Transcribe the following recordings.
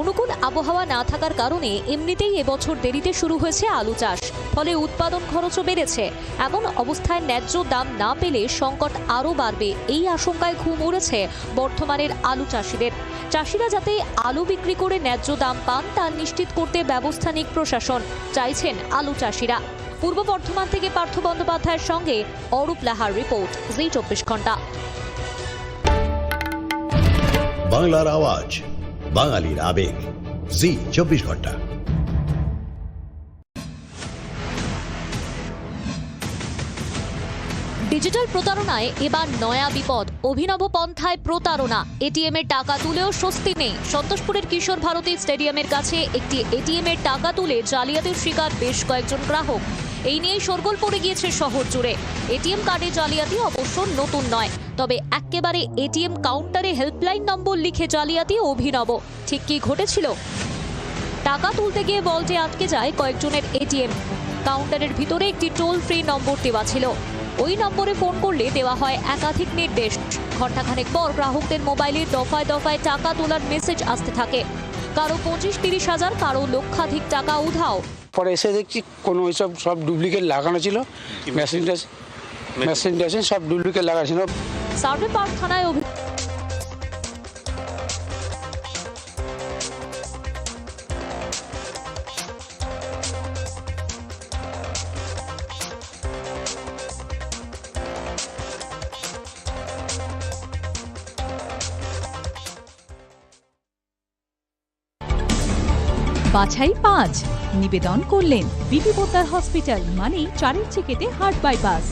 অনুকূল আবহাওয়া না থাকার কারণে এমনিতেই এবছর দেরিতে শুরু হয়েছে আলু চাষ, ফলে উৎপাদন খরচও বেড়েছে। এমন অবস্থায় ন্যায্য দাম না পেলে সংকট আরও বাড়বে এই আশঙ্কায় ঘুম উড়েছে বর্তমানের আলু চাষিদের। চাষিরা যাতে আলু বিক্রি করে ন্যায্য দাম পান, তা নিশ্চিত করতে ব্যবস্থা নিক প্রশাসন, চাইছেন আলু চাষিরা। পূর্ব বর্ধমান থেকে পার্থ বন্দ্যোপাধ্যায়ের সঙ্গে অরূপ লাহার রিপোর্ট, জি চব্বিশ ঘণ্টা। বাংলার আওয়াজ। বাঙালির আবেগ। জি, চব্বিশ ঘণ্টা। ডিজিটাল প্রতারণায় এবার নয়া বিপদ। অভিনব পন্থায় প্রতারণা। এটিএম এর টাকা তুলেও স্বস্তি নেই। সন্তোষপুরের কিশোর ভারতী স্টেডিয়ামের কাছে একটি এটিএম এর টাকা তুলে জালিয়াতির শিকার বেশ কয়েকজন গ্রাহক। এই নিয়েই শোরগোল পড়ে গিয়েছে শহর জুড়ে। এটিএম কার্ডে জালিয়াতি অবশ্য নতুন নয়। তবে একেবারে এটিএম কাউন্টারে হেল্পলাইন নম্বর লিখে জালিয়াতি অভিনব। ঠিক কি ঘটেছিল? টাকা তুলতে গিয়ে বলটে আটকে যায় কয়েকজনের এটিএম। কাউন্টারের ভিতরে একটি টোল ফ্রি নম্বর দেওয়া ছিল। ওই নম্বরে ফোন করলে দেওয়া হয় একাধিক নির্দেশ। ঘণ্টাখানেক পর গ্রাহকদের মোবাইলে দফায় দফায় টাকা তোলার মেসেজ আসতে থাকে। কারও পঁচিশ, তিরিশ হাজার, কারও লক্ষাধিক টাকা উধাও। পরে এসে দেখছি কোনো ওইসব সব ডুপ্লিকেট লাগানো ছিল। মেশিন মেশিন টেশিন সব ডুপ্লিকেট লাগানো ছিল। সার্ভে পার্ক থানায় বাছাই পাঁচ। নিবেদন করলেন বিপি পোদ্দার হসপিটাল মানেই চারের চিকেতে হার্ট বাইপাস।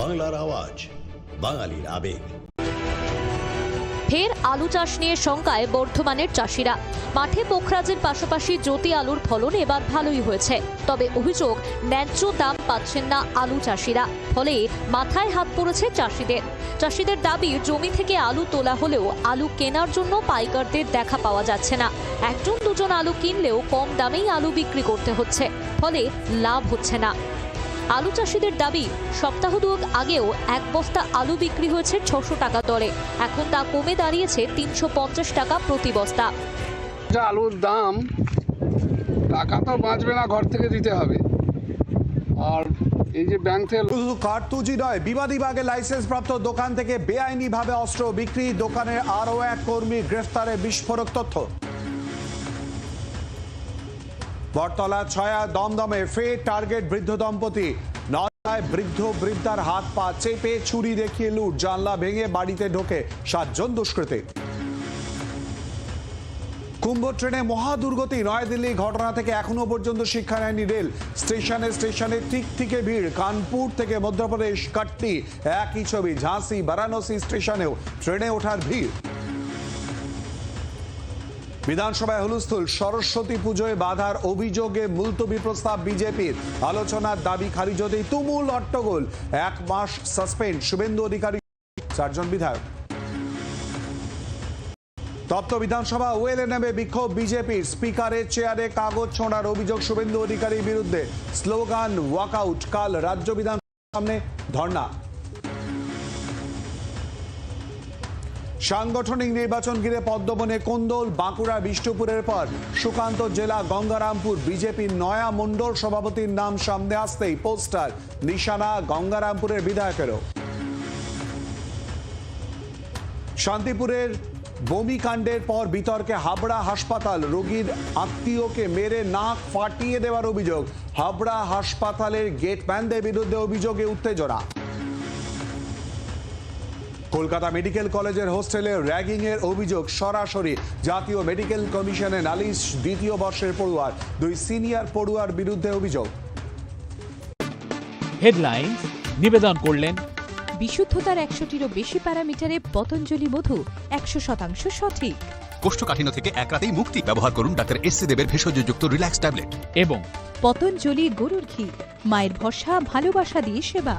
বাংলার আওয়াজ বাঙালির আবেগ। ফের আলু চাষ নিয়ে শঙ্কায় বর্ধমানের চাষিরা। মাঠে পোখরাজের পাশাপাশি জ্যোতি আলুর ফলন এবার ভালোই হয়েছে। তবে অভিযোগ, ন্যায্য দাম পাচ্ছেন না আলু চাষিরা। ফলে মাথায় হাত পড়েছে চাষিদের। চাষিদের দাবি, জমি থেকে আলু তোলা হলেও আলু কেনার জন্য পাইকারদের দেখা পাওয়া যাচ্ছে না। একজন দুজন আলু কিনলেও কম দামেই আলু বিক্রি করতে হচ্ছে। ফলে লাভ হচ্ছে না। আলু চাষিদের দাবি সপ্তাহ দুয়েক আগেও এক বস্তা আলু বিক্রি হয়েছে ছশো টাকা দরে। এখন তা কমে দাঁড়িয়েছে তিনশো পঞ্চাশ টাকা প্রতি বস্তা। যা আলুর দাম টাকা তো বাঁচবে না ঘর থেকে দিতে হবে। আর এই যে ব্যাংক থেকে শুধু কার্তুজি নয় বিবাদী বিভাগে লাইসেন্স প্রাপ্ত দোকান থেকে বেআইনি ভাবে অস্ত্র বিক্রি দোকানের আরও এক কর্মী গ্রেফতারে বিস্ফোরক তথ্য। বটতলা ছয়া দমদমে ফে টার্গেট বৃদ্ধ দম্পতি। নয় বৃদ্ধ বৃদ্ধার হাত পা চেপে ছুরি দেখিয়ে লুট। জানলা ভেঙে বাড়িতে ঢোকে সাতজন দুষ্কৃতী। কুম্ভ ট্রেনে মহা দুর্গতি নয়াদিল্লি ঘটনা থেকে এখনও পর্যন্ত শিক্ষা নেয়নি রেল। স্টেশনে স্টেশনে ঠিক থেকে ভিড়। কানপুর থেকে মধ্যপ্রদেশ, কাট্টি, একই ছবি, ঝাঁসি, বারাণসী স্টেশনেও ট্রেনে ওঠার ভিড়। বিধানসভায় হুলস্থুল, সরস্বতী পুজোয় বাধার অভিযোগে মুলতবি প্রস্তাব বিজেপির। আলোচনার দাবি খারিজ হতেই তুমুল হট্টগোল। এক মাস সাসপেন্ড, শুভেন্দু অধিকারী, চারজন বিধায়ক। তপ্ত বিধানসভা ওয়েলে নেমে বিক্ষোভ বিজেপির। স্পিকারের চেয়ারে কাগজ ছোঁড়ার অভিযোগ শুভেন্দু অধিকারীর বিরুদ্ধে। স্লোগান, ওয়াকআউট, কাল রাজ্য বিধানসভার সামনে ধর্ণা। সাংগঠনিক নির্বাচন ঘিরে পদ্মবনে কোন্দল, বাঁকুড়া, বিষ্ণুপুরের পর সুকান্ত জেলা, গঙ্গারামপুর, বিজেপির নয়া মণ্ডল সভাপতির নাম সামনে আসতেই পোস্টার, নিশানা, গঙ্গারামপুরের বিধায়কেরও। শান্তিপুরের বমিকাণ্ডের পর বিতর্কে হাবড়া হাসপাতাল, রোগীর আত্মীয়কে মেরে নাক ফাটিয়ে দেওয়ার অভিযোগ, হাবড়া হাসপাতালের গেটম্যানদের বিরুদ্ধে অভিযোগে উত্তেজনা। কলকাতা মেডিকেল কলেজের হোস্টেলে র্যাগিং এর অভিযোগ সরাসরি জাতীয় মেডিকেল কমিশনে নালিশ দ্বিতীয় বর্ষের পড়ুয়ার দুই সিনিয়র পড়ুয়ার বিরুদ্ধে অভিযোগ। হেডলাইন্স নিবেদন করলেন। বিশুদ্ধতার একশোটিরও বেশি প্যারামিটারে পতঞ্জলি মধু একশো শতাংশ সঠিক। কোষ্ঠকাঠিন্য থেকে এক রাতেই মুক্তি ব্যবহার করুন ডাক্তার এস সি দেবের ভেষজযুক্ত রিল্যাক্স ট্যাবলেট। এবং পতঞ্জলি গরুর ঘি মায়ের ভরসা ভালোবাসা দিয়ে সেবা।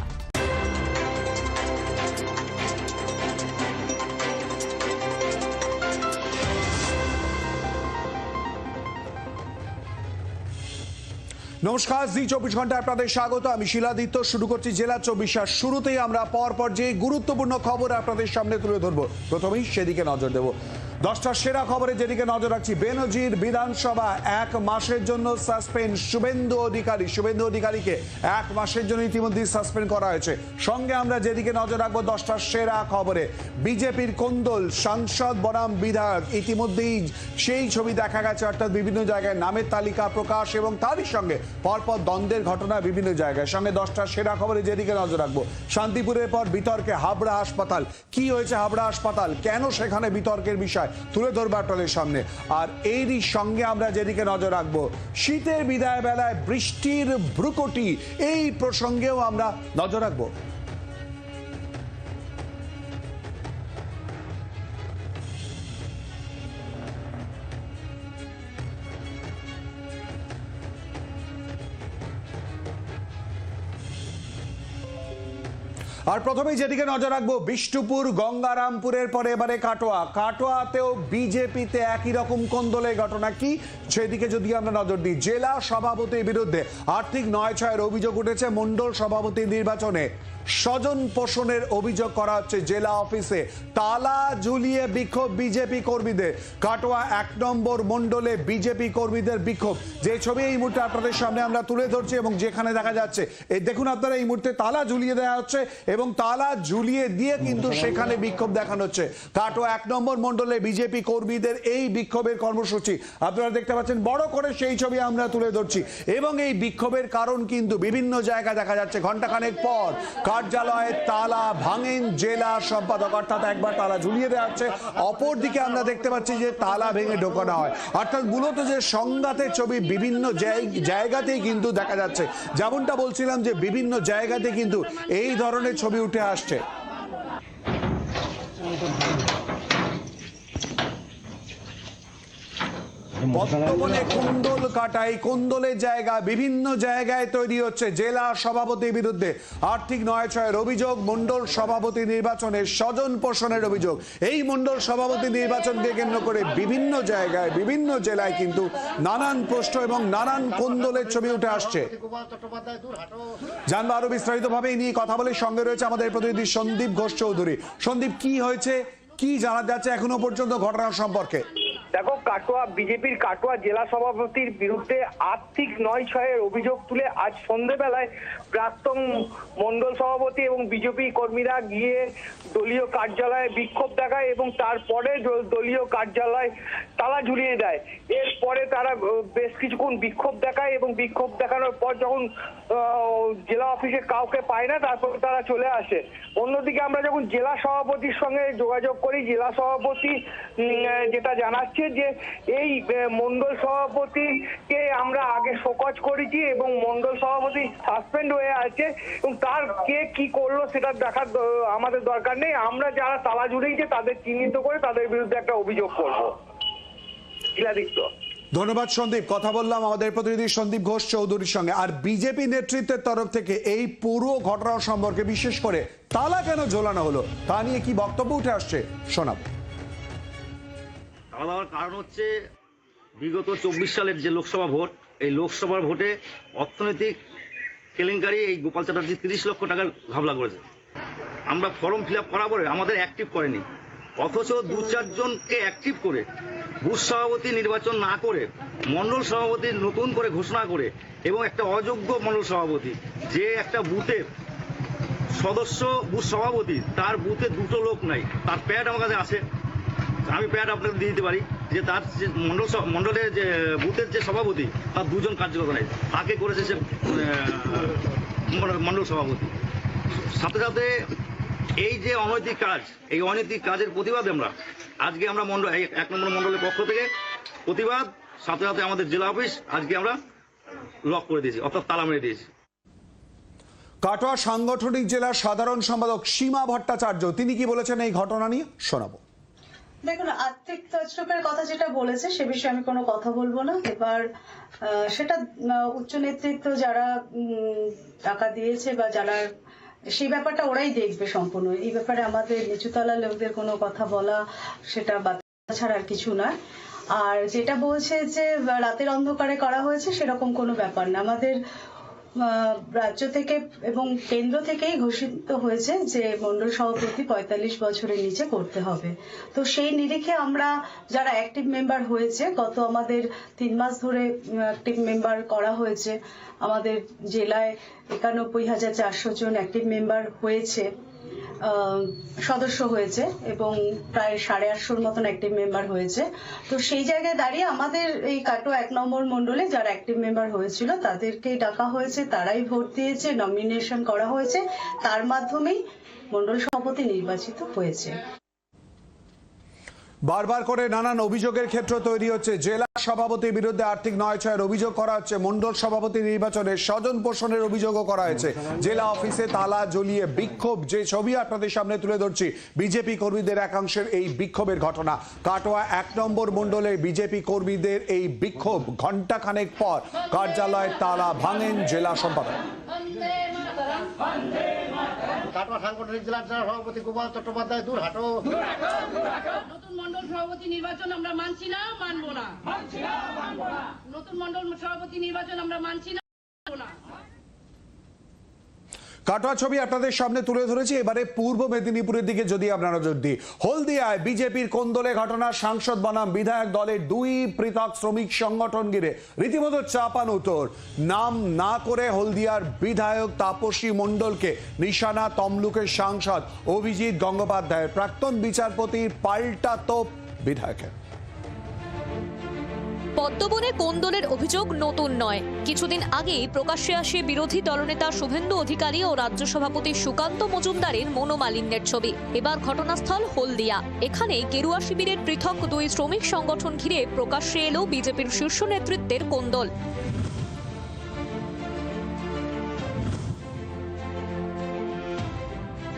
নমস্কার, জি চব্বিশ ঘণ্টা আপনাদের স্বাগত। আমি শিলাদিত্য শুরু করছি জেলা চব্বিশ আর শুরুতেই আমরা পর পর যে গুরুত্বপূর্ণ খবর আপনাদের সামনে তুলে ধরবো। প্রথমেই সেদিকে নজর দেব। দশটার সেরা খবরে যেদিকে নজর রাখছি, বেনজির বিধানসভা এক মাসের জন্য সাসপেন্ড শুভেন্দু অধিকারী। শুভেন্দু অধিকারীকে এক মাসের জন্য ইতিমধ্যেই সাসপেন্ড করা হয়েছে। সঙ্গে আমরা যেদিকে নজর রাখব, দশটার সেরা খবরে। বিজেপির কোন্দল, সাংসদ বনাম বিধায়ক ইতিমধ্যেই সেই ছবি দেখা গেছে, অর্থাৎ বিভিন্ন জায়গায় নামের তালিকা প্রকাশ এবং তারই সঙ্গে পরপর দ্বন্দ্বের ঘটনা বিভিন্ন জায়গায়। সঙ্গে দশটার সেরা খবরে যেদিকে নজর রাখব, শান্তিপুরের পর বিতর্কে হাবড়া হাসপাতাল। কি হয়েছে হাবড়া হাসপাতাল? কেন সেখানে বিতর্কের বিষয়? তুলে ধরবার টলের সামনে। আর এরই সঙ্গে আমরা যেদিকে নজর রাখব, শীতের বিদায় বেলায় বৃষ্টির ভ্রুকটি, এই প্রসঙ্গেও আমরা নজর রাখব। আর প্রথমেই যেদিকে নজর রাখব, বিষ্ণুপুর, গঙ্গারামপুরের পরে এবারে কাটোয়া। কাটোয়াতেও বিজেপিতে একই রকম কোন্দলের ঘটনা কি? সেদিকে যদি আমরা নজর দিই, জেলা সভাপতির বিরুদ্ধে আর্থিক নয় ছয়ের অভিযোগ উঠেছে মণ্ডল সভাপতি নির্বাচনে। স্বজন পোষণের অভিযোগ করা হচ্ছে জেলা অফিসে। তালা ঝুলিয়ে বিক্ষোভ বিজেপি কর্মীদের। কাটোয়া এক নম্বর মন্ডলে বিজেপি কর্মীদের বিক্ষোভ। যে ছবি এই মুহূর্তে আপনাদের সামনে আমরা তুলে ধরছি এবং যেখানে দেখা যাচ্ছে এই দেখুন আপনারা এই মুহূর্তে তালা ঝুলিয়ে দেওয়া হচ্ছে এবং তালা ঝুলিয়ে দিয়ে কিন্তু সেখানে বিক্ষোভ দেখানো হচ্ছে। কাটোয়া এক নম্বর মন্ডলে বিজেপি কর্মীদের এই বিক্ষোভের কর্মসূচি। আপনারা দেখতে পাচ্ছেন, বড় করে সেই ছবি আমরা তুলে ধরছি। এবং এই বিক্ষোভের কারণ কিন্তু বিভিন্ন জায়গায় দেখা যাচ্ছে। ঘন্টাখানেক পর কার্যালয়ে তালা ভাঙেন জেলা সম্পাদক। অর্থাৎ একবার তালা ঝুলিয়ে দেওয়া হচ্ছে। অপরদিকে আমরা দেখতে পাচ্ছি যে তালা ভেঙে ঢোকানো হয়। অর্থাৎ মূলত যে সংঘাতের ছবি বিভিন্ন জায়- জায়গাতেই কিন্তু দেখা যাচ্ছে। যেমনটা বলছিলাম যে বিভিন্ন জায়গাতে কিন্তু এই ধরনের ছবি উঠে আসছে। বর্তমানে কুন্দল কাটাই কুন্দলের জায়গা, বিভিন্ন জায়গায় তৈরি হচ্ছে জেলা সভাপতির বিরুদ্ধে। আর্থিক নয় ছয়ের অভিযোগ মন্ডল সভাপতি নির্বাচনে স্বজন পোষণের অভিযোগ। এই মন্ডল সভাপতি নির্বাচনকে কেন্দ্র করে বিভিন্ন জায়গায়, বিভিন্ন জেলায় কিন্তু নানান প্রশ্ন এবং নানান কুন্দলের ছবি উঠে আসছে। জানব আরও বিস্তারিত ভাবে নিয়ে কথা বলে। সঙ্গে রয়েছে আমাদের প্রতিনিধি সন্দীপ ঘোষ চৌধুরী। সন্দীপ, কি হয়েছে? কি জানা যাচ্ছে এখনও পর্যন্ত ঘটনা সম্পর্কে? দেখো কাটোয়া বিজেপির কাটোয়া জেলা সভাপতির বিরুদ্ধে আর্থিক নয় ছয়ের অভিযোগ তুলে আজ সন্ধেবেলায় প্রাক্তন মন্ডল সভাপতি এবং বিজেপি কর্মীরা গিয়ে দলীয় কার্যালয়ে বিক্ষোভ দেখায় এবং তারপরে দলীয় কার্যালয় তালা ঝুলিয়ে দেয়। এরপরে তারা বেশ কিছুক্ষণ বিক্ষোভ দেখায় এবং বিক্ষোভ দেখানোর পর যখন জেলা অফিসে কাউকে পায় না, তারপর তারা চলে আসে। অন্যদিকে আমরা যখন জেলা সভাপতির সঙ্গে যোগাযোগ করি, জেলা সভাপতি যেটা জানাচ্ছে যে এই মন্ডল সভাপতিকে আমরা আগে শোকজ করেছি এবং মন্ডল সভাপতি সাসপেন্ড হয়ে আছে এবং তার কে কি করল সেটা দেখার আমাদের দরকার নেই। আমরা যারা তালা জুড়েছে তাদের চিহ্নিত করে তাদের বিরুদ্ধে একটা অভিযোগ করব। শিলাদিত্য ধন্যবাদ সন্দীপ। কথা বললাম আমাদের প্রতিনিধি সন্দীপ ঘোষ চৌধুরীর সঙ্গে। আর বিজেপি নেতৃত্বের তরফ থেকে এই পুরো ঘটনা সম্পর্কে বিশেষ করে তালা কেন ঝোলানো হলো তা নিয়ে কি বক্তব্য উঠে আসছে শোনাবো। খাওয়া দাওয়ার কারণ হচ্ছে বিগত চব্বিশ সালের যে লোকসভা ভোট এই লোকসভার ভোটে অর্থনৈতিক কেলেঙ্কারি এই গোপাল চ্যাটার্জি তিরিশ লক্ষ টাকার ঘাবলা করেছে। আমরা ফর্ম ফিল আপ করার পরে আমাদের অ্যাক্টিভ করেনি। অথচ দু চারজনকে অ্যাক্টিভ করে, বুথ সভাপতি নির্বাচন না করে মণ্ডল সভাপতি নতুন করে ঘোষণা করে এবং একটা অযোগ্য মণ্ডল সভাপতি, যে একটা বুথের সদস্য বুথ সভাপতি, তার বুথে দুটো লোক নাই। তার প্যাড আমার কাছে আছে। আমি প্যাড আপনাকে দিয়ে দিতে পারি। যে তার যে মন্ডল মন্ডলের যে, বুথের যে সভাপতি, তার দুজন কার্যকর নেই তাকে করেছে সে মন্ডল সভাপতি। সাথে সাথে এই যে অনৈতিক কাজ, এই অনৈতিক কাজের প্রতিবাদে আমরা, আজকে আমরা মন্ডল এক নম্বর মন্ডলের পক্ষ থেকে প্রতিবাদ, সাথে সাথে আমাদের জেলা অফিস আজকে আমরা লক করে দিয়েছি, অর্থাৎ তালা মেরে দিয়েছি। কাটোয়া সাংগঠনিক জেলার সাধারণ সম্পাদক সীমা ভট্টাচার্য, তিনি কি বলেছেন এই ঘটনা নিয়ে? শোনাবো। দেখুন আর্থিক তছরূপের কথা যেটা বলেছে, সে বিষয়ে আমি কোনো কথা বলব না। এবার সেটা উচ্চ নেতৃত্ব যারা টাকা দিয়েছে বা যারা, সেই ব্যাপারটা ওরাই দেখবে সম্পূর্ণ। এই ব্যাপারে আমাদের নিচুতলা লোকদের কোনো কথা বলা, সেটা ছাড়া আর কিছু নয় আর যেটা বলছে যে, রাতের অন্ধকারে করা হয়েছে, সেরকম কোনো ব্যাপার না। আমাদের রাজ্য থেকে এবং কেন্দ্র থেকেই ঘোষিত হয়েছে যে মন্ডল সভাপতি পঁয়তাল্লিশ বছরের নিচে করতে হবে। তো সেই নিরিখে আমরা যারা অ্যাক্টিভ মেম্বার হয়েছে, গত আমাদের তিন মাস ধরে অ্যাক্টিভ মেম্বার করা হয়েছে, আমাদের জেলায় একানব্বই হাজার চারশো জন অ্যাক্টিভ মেম্বার হয়েছে। সদস্য হয়েছে এবং প্রায় সাড়ে আটশোর মতন অ্যাক্টিভ মেম্বার হয়েছে। তো সেই জায়গায় দাঁড়িয়ে আমাদের এই কাটো এক নম্বর মন্ডলে যারা অ্যাক্টিভ মেম্বার হয়েছিল, তাদেরকে ডাকা হয়েছে, তারাই ভোট দিয়েছে নমিনেশন করা হয়েছে। তার মাধ্যমেই মন্ডল সভাপতি নির্বাচিত হয়েছে। বারবার করে নানান অভিযোগের ক্ষেত্র তৈরি হচ্ছে। জেলা সভাপতির বিরুদ্ধে আর্থিক নয় ছয়ের অভিযোগ করা হচ্ছে। মন্ডল সভাপতি নির্বাচনে স্বজন পোষণের অভিযোগও করা হয়েছে। জেলা অফিসে তালা জ্বলিয়ে বিক্ষোভ, যে ছবি আপনাদের সামনে তুলে ধরছি, বিজেপি কর্মীদের একাংশের এই বিক্ষোভের ঘটনা। কাটোয়া এক নম্বর মণ্ডলে বিজেপি কর্মীদের এই বিক্ষোভ ঘণ্টাখানেক পর কার্যালয়ের তালা ভাঙেন জেলা সম্পাদক। কাটোয়া সাংগঠনিক জেলা সভাপতি গোপাল চট্টোপাধ্যায় দূর হাটো নতুন মন্ডল সভাপতি নির্বাচন আমরা মানছি না মানবো না। নতুন মন্ডল সভাপতি নির্বাচন আমরা মানছি না মানবো না। কাটোয়া ছবি আপনাদের সামনে তুলে ধরেছি। এবারে পূর্ব মেদিনীপুরের দিকে যদি আমরা নজর দিই, হলদিয়ায় বিজেপির কোন্দলে ঘটনা, সাংসদ বনাম বিধায়ক দলের দুই পৃথক শ্রমিক সংগঠন ঘিরে রীতিমতো চাপান উত্তর। নাম না করে হলদিয়ার বিধায়ক তাপসী মণ্ডলকে নিশানা তমলুকের সাংসদ অভিজিৎ গঙ্গোপাধ্যায়ের প্রাক্তন বিচারপতির পাল্টা তোপ বিধায়কের। পদ্মবনে কোন্দলের অভিযোগ নতুন নয়? কিছুদিন আগেই প্রকাশ্যে আসে বিরোধী দলনেতা শুভেন্দু অধিকারী ও রাজ্য সভাপতি সুকান্ত মজুমদারের মনোমালিন্যের ছবি। এবার ঘটনাস্থল হলদিয়া। এখানে কেরুয়া শিবিরের পৃথক দুই শ্রমিক সংগঠন ঘিরে প্রকাশ্যে এলো বিজেপির শীর্ষ নেতৃত্বের কোন্দল।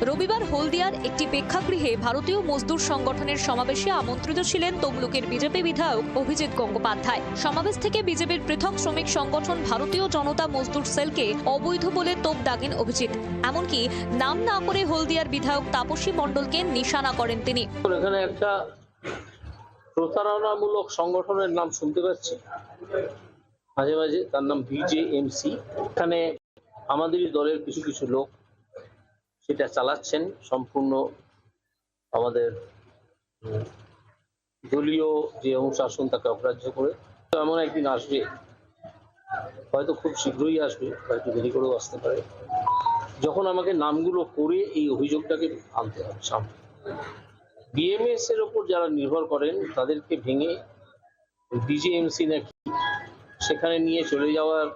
রবিবার হলদিয়ার একটি প্রেক্ষাগৃহে ভারতীয় মজদুর সংগঠনের সমাবেশে আমন্ত্রিত ছিলেন তমলুকের বিজেপি বিধায়ক অভিজিৎ গঙ্গোপাধ্যায়। সমাবেশ থেকে বিজেপির পৃথক শ্রমিক সংগঠন ভারতীয় জনতা মজদুর সেলকে অবৈধ বলে তোপ দাগেন অভিজিৎ। এমনকি নাম না করে হলদিয়ার বিধায়ক তাপসী মণ্ডলকে নিশানা করেন তিনি। এখানে একটা প্রতারণামূলক সংগঠনের নাম শুনতে পাচ্ছি। মাঝে মাঝে তার নাম বিজেএমসি। এখানে আমাদেরই দলের কিছু কিছু লোক সেটা চালাচ্ছেন সম্পূর্ণ আমাদের দলীয় যে অনুশাসন তাকে অগ্রাহ্য করে। এমন একদিন আসবে, হয়তো খুব শীঘ্রই আসবে, হয়তো দেরি করেও আসতে পারে। যখন আমাকে নামগুলো করে এই অভিযোগটাকে আনতে হবে সামনে। বিএমএস এর ওপর যারা নির্ভর করেন, তাদেরকে ভেঙে ডিজিএমসি নাকি সেখানে নিয়ে চলে যাওয়ার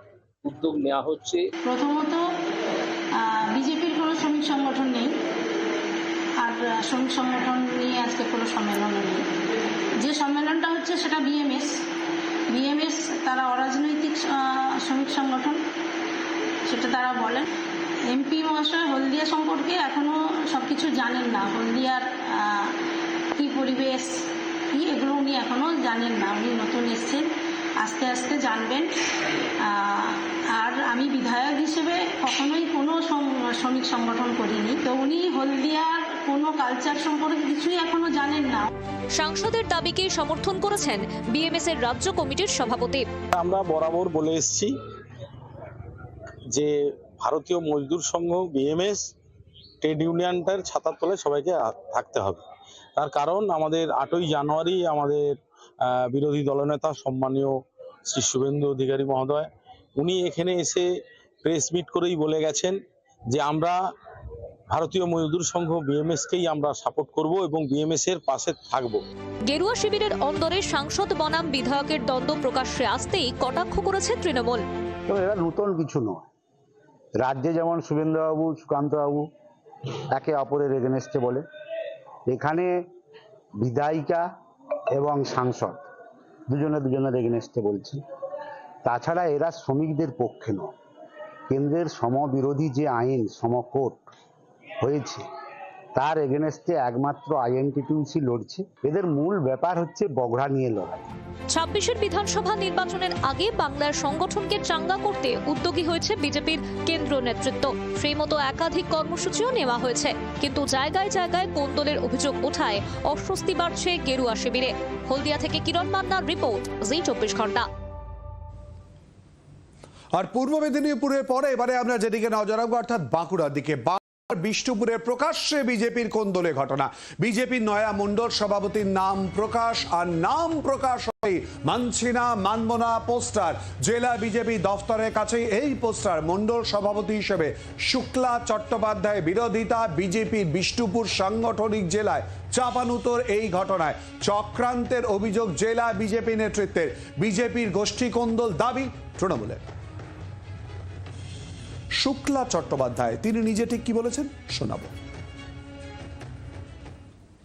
উদ্যোগ নেওয়া হচ্ছে। প্রথমত বিজেপির কোনো শ্রমিক সংগঠন নেই, আর শ্রমিক সংগঠন নিয়ে আজকে কোনো সম্মেলনও নেই। যে সম্মেলনটা হচ্ছে সেটা বিএমএস। বিএমএস তারা অরাজনৈতিক শ্রমিক সংগঠন, সেটা তারা বলেন। এমপি মহাশয় হলদিয়া সম্পর্কে এখনও সব কিছু জানেন না। হলদিয়ার কি পরিবেশ, কি, এগুলো উনি এখনও জানেন না। উনি নতুন এসছেন। আস্তে আস্তে জানবেন। আর আমি বিধায়ক হিসেবে কখনোই কোনো শ্রমিক সংগঠন করিনি। তো উনি হলদিয়ার কোনো কালচার সম্পর্কে কিছুই এখনও জানেন না। সাংসদের দাবিকে সমর্থন করেছেন বিএমএস এর রাজ্য কমিটির সভাপতি। আমরা বরাবর বলে এসেছি যে ভারতীয় মজদুর সংঘ বিএমএস ট্রেড ইউনিয়নটার ছাতার তলে সবাইকে থাকতে হবে। তার কারণ আমাদের আটই জানুয়ারি আমাদের বিরোধী দলনেতা সম্মানীয় শ্রী শুভেন্দু অধিকারী মহোদয় উনি এখানে এসে প্রেস মিট করেই বলে গেছেন যে আমরা ভারতীয় মজদুর সংঘ বিএমএসকেই আমরা সাপোর্ট করব এবং বিএমএস এর পাশে থাকব। গেরুয়া শিবিরের অন্দরে সাংসদ বনাম বিধায়কের দ্বন্দ্ব প্রকাশ্যে আসতেই কটাক্ষ করেছে তৃণমূল। এরা নতুন কিছু নয়। রাজ্যে যেমন শুভেন্দুবাবু সুকান্তবাবু একে অপরের এগেনস্টে বলে। এখানে বিধায়িকা এবং সাংসদ। দুজনে দুজনের এগেনস্টে বলছি। তাছাড়া এরা শ্রমিকদের পক্ষে নয়। কেন্দ্রের সমবিরোধী যে আইন, সমকোট হয়েছে তার এগেনস্টে একমাত্র আইএনটিটিউসি লড়ছে। এদের মূল ব্যাপার হচ্ছে বগড়া নিয়ে লড়াই। ছাব্বিশের বিধানসভা নির্বাচনের আগে বাংলার সংগঠনকে চাঙ্গা করতে উদ্যোগী হয়েছে বিজেপির কেন্দ্র নেতৃত্ব। সেই মতো একাধিক কর্মসূচিও নেওয়া হয়েছে। কিন্তু জায়গায় জায়গায় কোন্দলের অভিযোগ ওঠায় অস্বস্তি বাড়ছে গেরুয়া শিবিরে। হলদিয়া থেকে কিরণ মান্নার রিপোর্ট জি চব্বিশ ঘণ্টা। আর পূর্ব মেদিনীপুরের পরে এবারে আমরা যেদিকে নজর রাখব অর্থাৎ বাঁকুড়ার দিকে। বিষ্ণুপুরে প্রকাশ্যে বিজেপির কোন্দলে ঘটনা। বিজেপির নয়া মণ্ডল সভাপতির নাম প্রকাশ আর নাম প্রকাশ মানব না পোস্টার। জেলা বিজেপি দফতরের কাছেই এই পোস্টার সভাপতি হিসেবে শুক্লা চট্টোপাধ্যায় বিরোধিতা বিজেপির বিষ্ণুপুর সাংগঠনিক জেলায় চাপানুতর এই ঘটনায়। চক্রান্তের অভিযোগ জেলা বিজেপি নেতৃত্বের। বিজেপির গোষ্ঠী কোন্দল দাবি তৃণমূলের। শুক্লা চট্টোপাধ্যায় তিনি নিজে ঠিক কি বলেছেন? শোনাবো।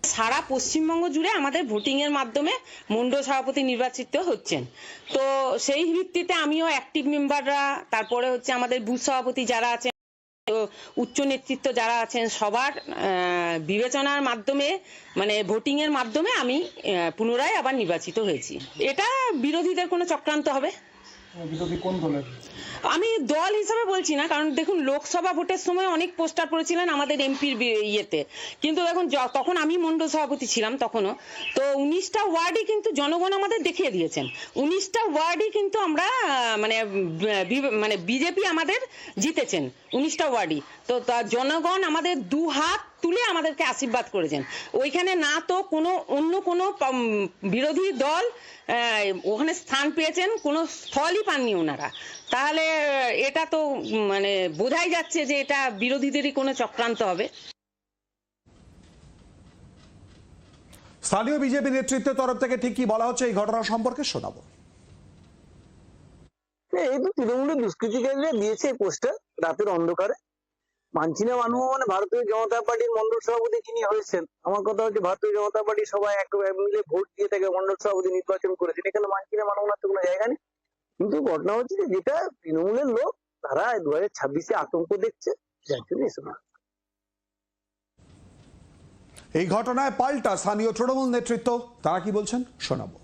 সারা পশ্চিমবঙ্গ জুড়ে আমাদের ভোটিং এর মাধ্যমে মন্ডল সভাপতি নির্বাচিত হচ্ছেন। তো সেই ভিত্তিতে আমিও অ্যাক্টিভ মেম্বাররা তারপরে হচ্ছে আমাদের বুথ সভাপতি যারা আছেন উচ্চ নেতৃত্ব যারা আছেন সবার আহ, বিবেচনার মাধ্যমে মানে ভোটিং এর মাধ্যমে আমি আহ, পুনরায় আবার নির্বাচিত হয়েছি। এটা বিরোধীদের কোনো চক্রান্ত হবে? বিরোধী কোন দলের? আমি দল হিসাবে বলছি না, কারণ দেখুন, লোকসভা ভোটের সময় অনেক পোস্টার পড়েছিলেন আমাদের এমপির ইয়েতে। কিন্তু দেখুন তখন আমি মন্ডল সভাপতি ছিলাম তখনও। তো উনিশটা ওয়ার্ডই কিন্তু জনগণ আমাদের দেখিয়ে দিয়েছেন। উনিশটা ওয়ার্ডই কিন্তু আমরা মানে মানে বিজেপি আমাদের জিতেছেন, উনিশটা ওয়ার্ডই। তো জনগণ আমাদের দু হাত তুলে আমাদেরকে আশীর্বাদ করেছেন। ওইখানে না তো কোনো, অন্য কোনো বিরোধী দল ওখানে স্থান পেয়েছেন, কোনো স্থলই পাননি ওনারা। তাহলে এটা তো মানে বোঝাই যাচ্ছে যে এটা বিরোধীদেরই কোনো চক্রান্ত হবে। স্থানীয় বিজেপি নেতৃত্বের তরফ থেকে ঠিক কি বলা হচ্ছে এই ঘটনা সম্পর্কে শোনাবো। এই তো তৃণমূলের দুষ্কৃতিকারীরা দিয়েছে এই পোস্টার রাতের অন্ধকারে। মানছি না মানব মানে ভারতীয় জনতা পার্টির মন্ডল সভাপতি যিনি হয়েছেন আমার কথা হচ্ছে ভারতীয় জনতা পার্টি সবাই এক মিলে ভোট দিয়ে তাকে মন্ডল সভাপতি নির্বাচন করেছেন এখানে মানছি না মানব তো কোনো জায়গা নেই। কিন্তু ঘটনা হচ্ছে যে যেটা তৃণমূলের লোক তারা দু হাজার ছাব্বিশে আতঙ্ক দেখছে যার জন্য এসব এই ঘটনায় পাল্টা স্থানীয় তৃণমূল নেতৃত্ব তারা কি বলছেন? শোনাবো।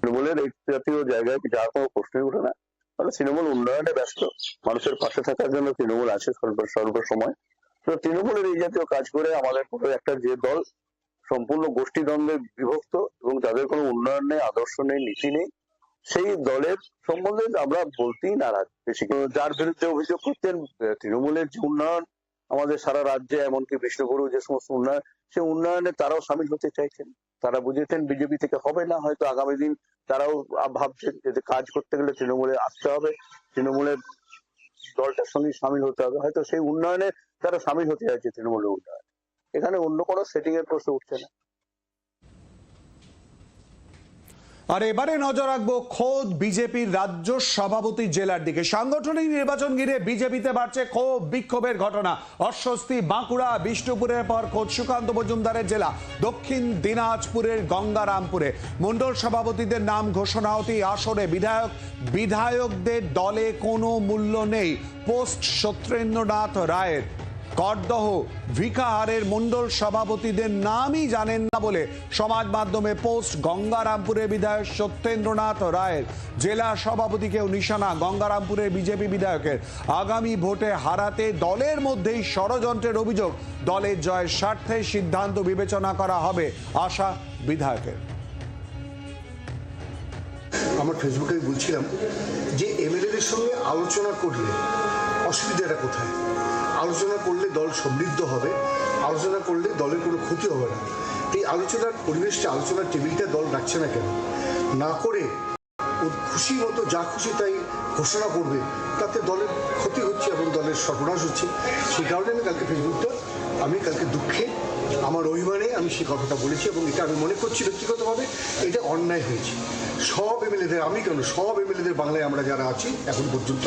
তৃণমূলের এই জাতীয় জায়গায় যার কোনো প্রশ্নই ওঠে না? তাহলে তৃণমূল উন্নয়নে ব্যস্ত। মানুষের পাশে থাকার জন্য তৃণমূল আছে সর্ব সর্বসময়। তো তৃণমূলের এই জাতীয় কাজ করে আমাদের পুরো একটা যে দল সম্পূর্ণ গোষ্ঠীদ্বন্দ্বে বিভক্ত এবং যাদের কোনো উন্নয়ন নেই আদর্শ নেই নীতি নেই সেই দলের সম্বন্ধে আমরা বলতেই নারাজ। বেশি যার বিরুদ্ধে অভিযোগ করতেন তৃণমূলের যে উন্নয়ন, আমাদের সারা রাজ্যে, এমনকি বিষ্ণুপুর যে সমস্ত উন্নয়ন, সেই উন্নয়নে তারাও সামিল হতে চাইছেন। তারা বুঝেছেন বিজেপি থেকে হবে না, হয়তো আগামী দিন তারাও ভাবছেন যে কাজ করতে গেলে তৃণমূলে আসতে হবে, তৃণমূলের দলটার সঙ্গে সামিল হতে হবে। হয়তো সেই উন্নয়নে তারা সামিল হতে চাইছে তৃণমূলের উন্নয়ন। এখানে অন্য কোনো সেটিং এর প্রশ্ন উঠছে না। আর এবারে নজর রাখব খোদ বিজেপির রাজ্য সভাপতি জেলার দিকে। সাংগঠনিক নির্বাচন ঘিরে বিজেপিতে বাড়ছে ক্ষোভ, বিক্ষোভের ঘটনা। অস্বস্তি, বাঁকুড়া, বিষ্ণুপুরের পর খোদ সুকান্ত মজুমদারের জেলা। দক্ষিণ দিনাজপুরের গঙ্গারামপুরে। মণ্ডল সভাপতিদের নাম ঘোষণা হতে আসরে। বিধায়ক, বিধায়কদের দলে কোনো মূল্য নেই। পোস্ট সত্যেন্দ্রনাথ রায়ের করদহ ভিকাহারের মণ্ডল সভাপতিদের নামই জানেন না বলে সমাজ মাধ্যমে পোস্ট গঙ্গারামপুরের বিধায়ক সত্যেন্দ্রনাথ রায়ের জেলা সভাপতিকেও নিশানা। গঙ্গারামপুরের বিজেপি বিধায়কের আগামী ভোটে হারাতে দলের মধ্যেই ষড়যন্ত্রের অভিযোগ। দলের জয়ের স্বার্থে সিদ্ধান্ত বিবেচনা করা হবে আশা বিধায়কের। আমার ফেসবুকে বলছিলাম যে এমএলএদের সঙ্গে আলোচনা করলে অসুবিধাটা কোথায়? আলোচনা করলে দল সমৃদ্ধ হবে, আলোচনা করলে দলের কোনো ক্ষতি হবে না। এই আলোচনার পরিবেশটা আলোচনার টেবিলটা দল রাখছে না কেন? না করে খুশি মতো যা খুশি তাই ঘোষণা করবে, তাতে দলের ক্ষতি হচ্ছে এবং দলের সর্বনাশ হচ্ছে। সেই কারণে আমি কালকে ফেসবুকটা আমি কালকে দুঃখে, আমার অভিমানে আমি সেই কথাটা বলেছি এবং এটা আমি মনে করছি ব্যক্তিগতভাবে, এটা অন্যায় হয়েছে। সব এমএলএদের, আমি কেন, সব এমএলএদের বাংলায় আমরা যারা আছি, এখন পর্যন্ত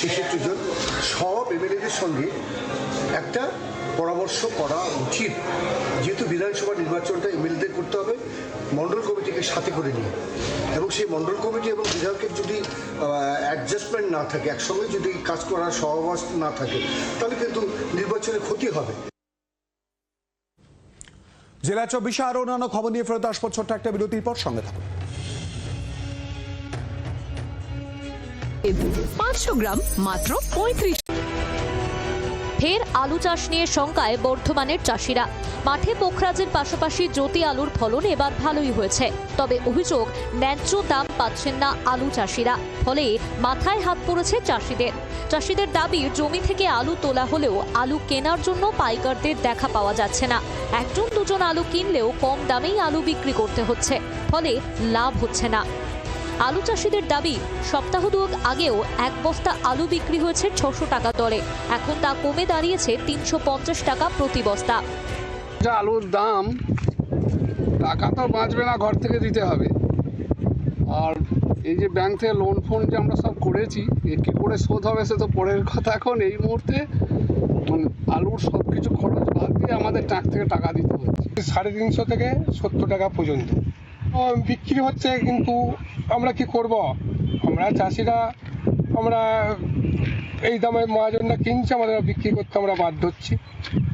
সেক্ষেত্রে জন সব এমএলএদের সঙ্গে একটা পরামর্শ করা উচিত। যেহেতু বিধানসভা নির্বাচনটা এমএলএদের করতে হবে, মন্ডল কমিটিকে সাথে করে নিয়ে। এবং সেই মন্ডল কমিটি এবং বিধায়কের যদি অ্যাডজাস্টমেন্ট না থাকে, একসঙ্গে যদি কাজ করার সহবাস না থাকে, তাহলে কিন্তু নির্বাচনে ক্ষতি হবে। জেলা চব্বিশে আরও অন্যান্য খবর নিয়ে ফেরত আসব, ছোট্ট একটা বিরতির পর সঙ্গে থাকুন। পাঁচশো গ্রাম মাত্র পঁয়ত্রিশ ফের আলু চাষ নিয়ে শঙ্কায় বর্ধমানের চাষিরা। মাঠে পোখরাজের পাশাপাশি জ্যোতি আলুর ফলন এবার ভালোই হয়েছে। তবে অভিযোগ, ন্যায্য দাম পাচ্ছেন না আলু চাষিরা। ফলে মাথায় হাত পড়েছে চাষিদের। চাষিদের দাবি, জমি থেকে আলু তোলা হলেও আলু কেনার জন্য পাইকারদের দেখা পাওয়া যাচ্ছে না। একজন দুজন আলু কিনলেও কম দামেই আলু বিক্রি করতে হচ্ছে। ফলে লাভ হচ্ছে না। আলু চাষিদের দাবি সপ্তাহ দুয়েক আগেও এক বস্তা আলু বিক্রি হয়েছে ছশো টাকা দরে। এখন তা কমে দাঁড়িয়েছে তিনশো পঞ্চাশ টাকা প্রতি বস্তা। যা আলুর দাম টাকা তো বাঁচবে না ঘর থেকে দিতে হবে। আর এই যে ব্যাংক থেকে লোন ফোন যে আমরা সব করেছি এ কী করে শোধ হবে সে তো পরের কথা এখন। এই মুহূর্তে মানে আলুর সব কিছু খরচ বাদ দিয়ে আমাদের ট্যাঙ্ক থেকে টাকা দিতে হচ্ছে। সাড়ে তিনশো থেকে সত্তর টাকা পর্যন্ত। বিক্রি হচ্ছে কিন্তু আমরা কি করব? আমরা চাষিরা আমরা এই দামে মহাজনরা কিনছে আমাদের বিক্রি করতে আমরা বাধ্য হচ্ছি।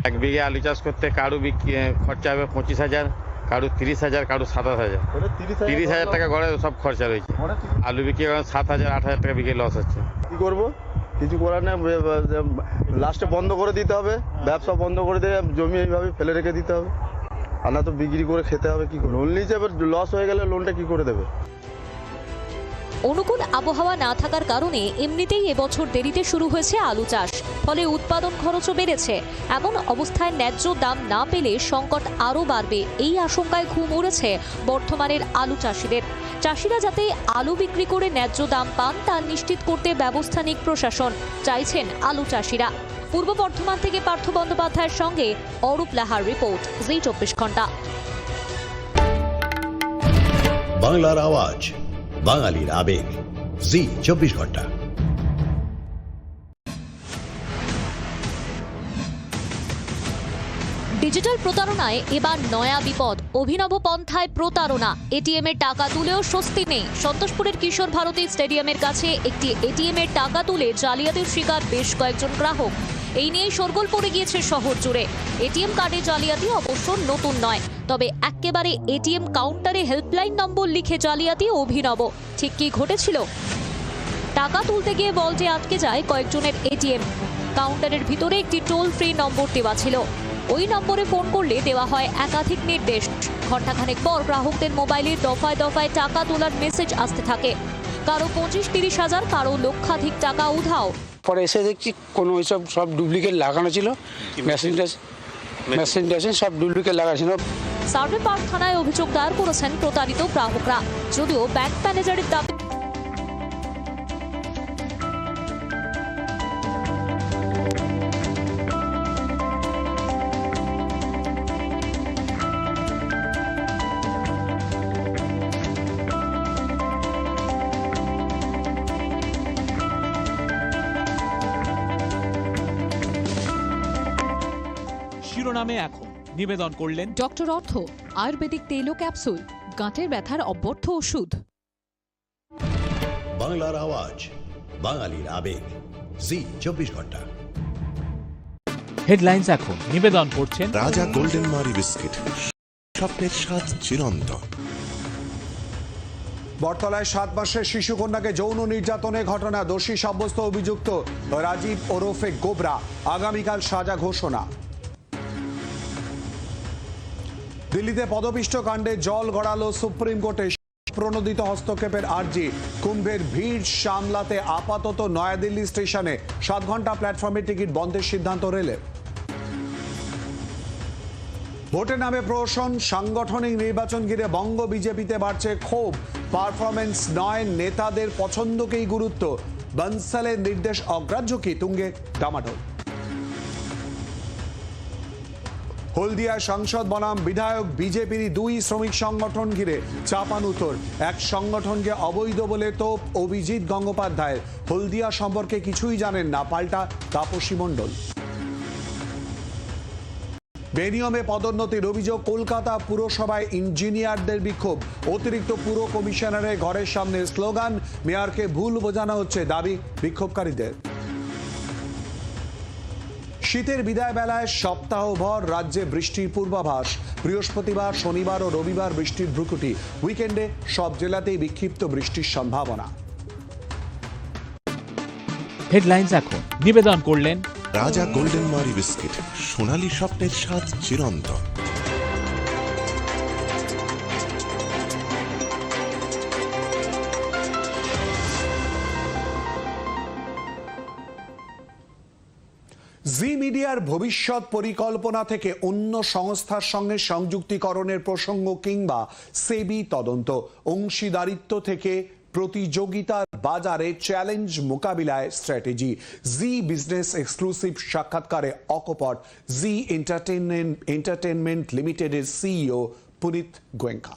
এক বিঘে আলু চাষ করতে কারু বিক্রি খরচা হবে পঁচিশ হাজার কারু তিরিশ হাজার কারু সাতাশ হাজার। তিরিশ হাজার টাকা ঘরে সব খরচা রয়েছে। আলু বিক্রি করেন সাত হাজার আট হাজার টাকা বিঘে লস হচ্ছে। কি করব? কিছু করার নেই লাস্টে বন্ধ করে দিতে হবে ব্যবসা বন্ধ করে দিয়ে জমি এইভাবে ফেলে রেখে দিতে হবে। আর তো বিক্রি করে খেতে হবে, কি লোন নিয়েছে, এবার লস হয়ে গেলে লোনটা কি করে দেবে? অনুকূল আবহাওয়া না থাকার কারণে এমনিতেই এবছর দেরিতে শুরু হয়েছে আলু চাষ, ফলে উৎপাদন খরচও বেড়েছে। এমন অবস্থায় ন্যায্য দাম না পেলে সংকট আরও বাড়বে এই আশঙ্কায় ঘুম উড়েছে বর্ধমানের আলু চাষিদের। চাষিরা যাতে আলু বিক্রি করে ন্যায্য দাম পান, তা নিশ্চিত করতে ব্যবস্থা নিক প্রশাসন, চাইছেন আলু চাষিরা। পূর্ব বর্ধমান থেকে পার্থ বন্দ্যোপাধ্যায়ের সঙ্গে অরূপ লাহার রিপোর্ট জি চব্বিশ ঘণ্টা। বাংলার আওয়াজ বাঙালির আবেগ জি চব্বিশ ঘণ্টা। ডিজিটাল প্রতারণায় এবার নয়া বিপদ অভিনব পন্থায় প্রতারণা। এটিএম এর টাকা তুলেও স্বস্তি নেই। সন্তোষপুরের কিশোর ভারতী স্টেডিয়ামের কাছে একটি এটিএম এর টাকা তুলে জালিয়াতির শিকার বেশ কয়েকজন গ্রাহক। এই নিয়েই শোরগোল পড়ে গিয়েছে শহর জুড়ে। এটিএম কার্ডে জালিয়াতি অবশ্য নতুন নয়। তবে একেবারে এটিএম কাউন্টারে হেল্পলাইন নম্বর লিখে জালিয়াতি অভিনব। ঠিক কি ঘটেছিল? টাকা তুলতে গিয়ে বলটে আটকে যায় কয়েকজনের এটিএম। কাউন্টারের ভিতরে একটি টোল ফ্রি নম্বর দেওয়া ছিল। ওই নম্বরে ফোন করলে দেওয়া হয় একাধিক নির্দেশ। ঘণ্টাখানেক পর গ্রাহকদের মোবাইলে দফায় দফায় টাকা তোলার মেসেজ আসতে থাকে। কারও পঁচিশ, তিরিশ হাজার, কারও লক্ষাধিক টাকা উধাও। পরে এসে দেখছি কোনো ওইসব সব ডুপ্লিকেট লাগানো ছিল। মেশিন মেশিন টেশিন সব ডুপ্লিকেট লাগানো ছিল। সার্ভে পার্ক থানায় অভিযোগ দায়ের করেছেন প্রতারিত গ্রাহকরা। যদিও ব্যাংক ম্যানেজারের দাবি শিরোনামে এখন নিবেদন করলেন ডক্টর অর্থ আয়ুর্বেদিক তেল ও ক্যাপসুল গাঁটের ব্যথার অব্যর্থ ওষুধ। বাংলার আওয়াজ বাঙালির আবেগ। জি চব্বিশ ঘণ্টা। হেডলাইন্স এখন নিবেদন করছেন রাজা গোল্ডেন মারি বিস্কিট। স্বপ্নের স্বাদ চিরন্তন। বটতলায় সাত মাসের শিশু কন্যাকে যৌন নির্যাতনের ঘটনা দোষী সাব্যস্ত অভিযুক্ত রাজীব ওরফে গোবরা। আগামীকাল সাজা ঘোষণা। দিল্লিতে পদপিষ্ট কাণ্ডে জল গড়ালো সুপ্রিম কোর্টে প্রণোদিত হস্তক্ষেপের আর্জি। কুম্ভের ভিড় সামলাতে আপাতত নয়াদিল্লি স্টেশনে সাত ঘণ্টা প্ল্যাটফর্মে টিকিট বন্ধের সিদ্ধান্ত রেলের। ভোটের নামে প্রহসন, সাংগঠনিক নির্বাচন ঘিরে বঙ্গ বিজেপিতে বাড়ছে ক্ষোভ। পারফরমেন্স নয়, নেতাদের পছন্দকেই গুরুত্ব। বনসালের নির্দেশ অগ্রাহ্য কি তুঙ্গে, ডামাডোল। হলদিয়া সাংসদ বনাম বিধায়ক বিজেপির দুই শ্রমিক সংগঠন ঘিরে চাপানুতর এক সংগঠনকে অবৈধ বলে তো অভিজিৎ গঙ্গোপাধ্যায়ের। হলদিয়া সম্পর্কে কিছুই জানেন না পাল্টা তাপসী মণ্ডল। বেনিয়মে পদোন্নতির অভিযোগ কলকাতা পুরসভায় ইঞ্জিনিয়ারদের বিক্ষোভ। অতিরিক্ত পুর কমিশনারের ঘরের সামনে স্লোগান, মেয়রকে ভুল বোঝানো হচ্ছে দাবি বিক্ষোভকারীদের। শীতের বিদায় বেলায় সপ্তাহভর রাজ্যে বৃষ্টির পূর্বাভাস। বৃহস্পতিবার শনিবার ও রবিবার বৃষ্টির ভ্রুকুটি। উইকেন্ডে সব জেলাতেই বিক্ষিপ্ত বৃষ্টির সম্ভাবনা। হেডলাইন্স এখন। নিবেদন করলেন রাজা গোল্ডেন মারি বিস্কিট সোনালী স্বপ্নের স্বাদ চিরন্তন। জি মিডিয়ার ভবিষ্যৎ পরিকল্পনা থেকে অন্য সংস্থার সঙ্গে সংযুক্তিকরণের প্রসঙ্গ কিংবা সেবি তদন্ত। অংশীদারিত্ব থেকে প্রতিযোগিতার বাজারে চ্যালেঞ্জ মোকাবিলায় স্ট্র্যাটেজি। জি বিজনেস এক্সক্লুসিভ সাক্ষাৎকারে অকপট জি এন্টারটেনমেন্ট এন্টারটেনমেন্ট লিমিটেডের সিইও পুনিত গোয়েঙ্কা।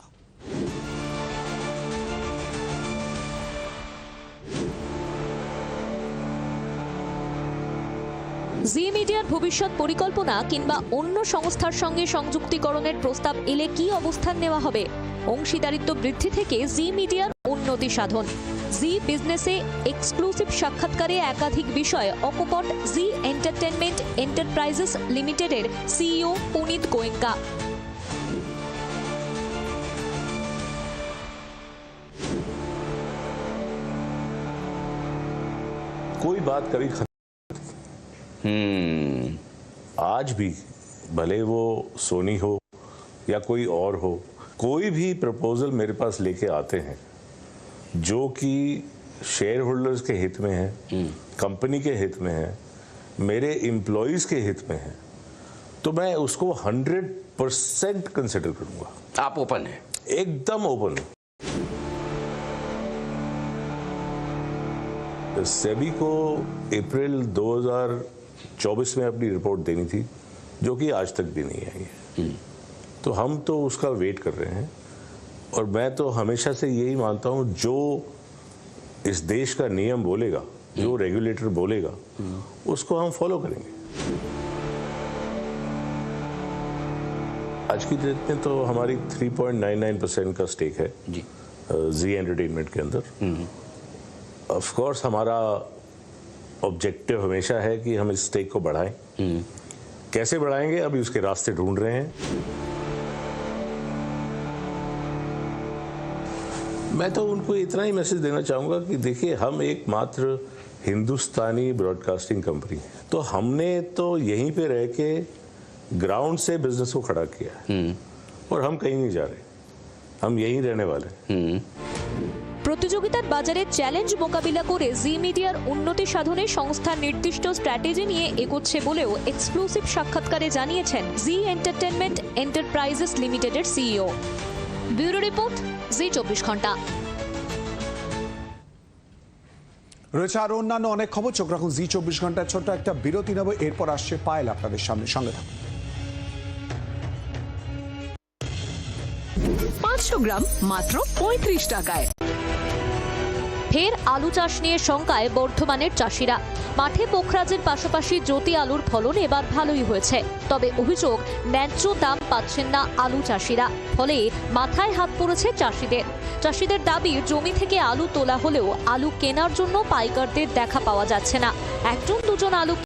জি মিডিয়ার ভবিষ্যৎ পরিকল্পনা কিংবা অন্য সংস্থার সঙ্গে সংযুক্তিকরণের প্রস্তাব এলে কি অবস্থান নেওয়া হবে অংশীদারিত্ব বৃদ্ধি থেকে জি মিডিয়ার উন্নতি সাধন জি বিজনেসে এক্সক্লুসিভ সাক্ষাৎকারে একাধিক বিষয়ে অকপট জি এন্টারটেনমেন্ট এন্টারপ্রাইজেস লিমিটেডের সিইও পুনিত গোয়েঙ্কা कोई बात कभी खत्म हम्म आज भी भले वो सोनी हो या कोई और हो कोई भी प्रपोजल मेरे पास लेके आते हैं जो कि शेयर होल्डर्स के हित में है कंपनी के हित में है मेरे एम्प्लॉयज़ के हित में है तो मैं उसको हंड्रेड परसेंट कंसिडर करूँगा। आप ओपन है? एकदम ओपन सेबी को अप्रैल 2024 में अपनी रिपोर्ट देनी थी जो कि आज तक भी नहीं आई है। तो हम तो उसका वेट कर रहे हैं और मैं तो हमेशा से यही मानता हूँ जो इस देश का नियम बोलेगा जो रेगुलेटर बोलेगा उसको हम फॉलो करेंगे। आज की डेट में तो हमारी 3.99 परसेंट का स्टेक है जी। जी एंटरटेनमेंट के अंदर। ऑफ़ कोर्स हमारा ऑब्जेक्टिव हमेशा है कि हम इस स्टेक को बढ़ाएँ। कैसे बढ़ाएँगे? अभी उसके रास्ते ढूंढ रहे हैं। मैं तो उनको इतना ही मैसेज देना चाहूँगा कि देखिए हम एकमात्र हिंदुस्तानी ब्रॉडकास्टिंग कंपनी है। तो हमने तो यहीं पे रह के ग्राउंड से बिज़नेस को खड़ा किया है। और हम कहीं नहीं जा रहे। हम यहीं रहने वाले हैं। প্রতিযোগিতার বাজারে চ্যালেঞ্জ মোকাবিলা করে জি মিডিয়ার উন্নতি সাধনে সংস্থার নির্দিষ্ট স্ট্র্যাটেজি নিয়ে এগোচ্ছে বলেও এক্সক্লুসিভ সাক্ষাৎকারে জানিয়েছেন জি এন্টারটেনমেন্ট এন্টারপ্রাইজেস লিমিটেডের সিইও। ব্যুরো রিপোর্ট জি চব্বিশ ঘণ্টা। রয়েছে আরও অন্যান্য অনেক খবর। চোখ রাখুন জি চব্বিশ ঘণ্টার ছোট্ট একটা বিরতি নেব এরপর আসছে পায়েল আপনাদের সামনে। সঙ্গে থাকুন। পাঁচশো গ্রাম মাত্র পঁয়ত্রিশ টাকায়। ফের আলু চাষ নিয়ে শঙ্কায় বর্ধমানের চাষিরা। মাঠে পোখরাজের পাশাপাশি জ্যোতি আলুর ফলন এবার ভালোই হয়েছে। তবে অভিযোগ, ন্যায্য দাম পাচ্ছেন না আলু চাষিরা। ফলে মাথায় হাত পড়েছে চাষিদের। চাষিদের দাবি, জমি থেকে আলু তোলা হলেও আলু কেনার জন্য পাইকারদের দেখা পাওয়া যাচ্ছে না। একজন দুজন আলু